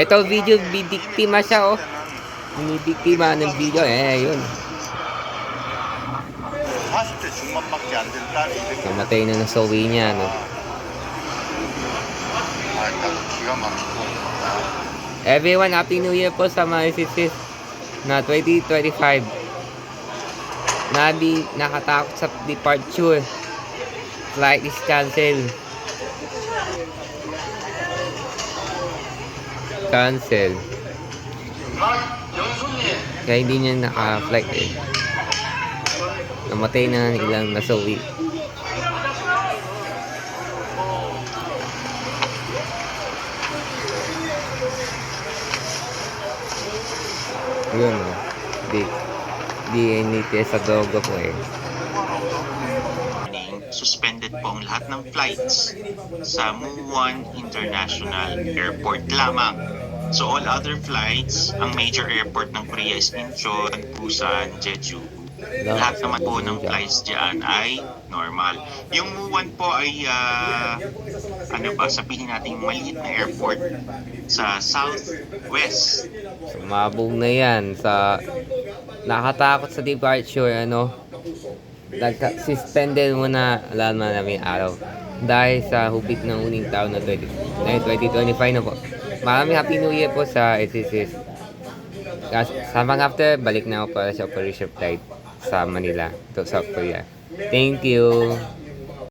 Ito video, bidiktima siya oh. Bidiktima ng video. Eh, yun. Kamatay na ng nasawi niya, no? Everyone, Happy New Year po sa mga sisis na 2025. Nabi, nakatakot sa departure. Flight is cancelled. Cancel. Kaya hindi niya naka-flight eh. Namatay na ng ilang nasawi. Yun oh. Di, DNA test sa dogo po eh. Suspended po ang lahat ng flights sa Muan International Airport lamang. So all other flights, ang major airport ng Korea is Incheon, Busan, Jeju. Lahat naman po ng flights dyan ay normal. Yung Muan po ay, ah, ano ba, sabihin natin maliit na airport sa southwest Sumabog na yan sa nakatakot sa departure ano nagka suspended muna naman namin araw. Dahil sa hubit ng uning taon na 20, na 2025 na po. Maraming happy new year po sa SSS Kas- sa mga after balik na ako para sa operation flight sa Manila. To South Korea. Thank you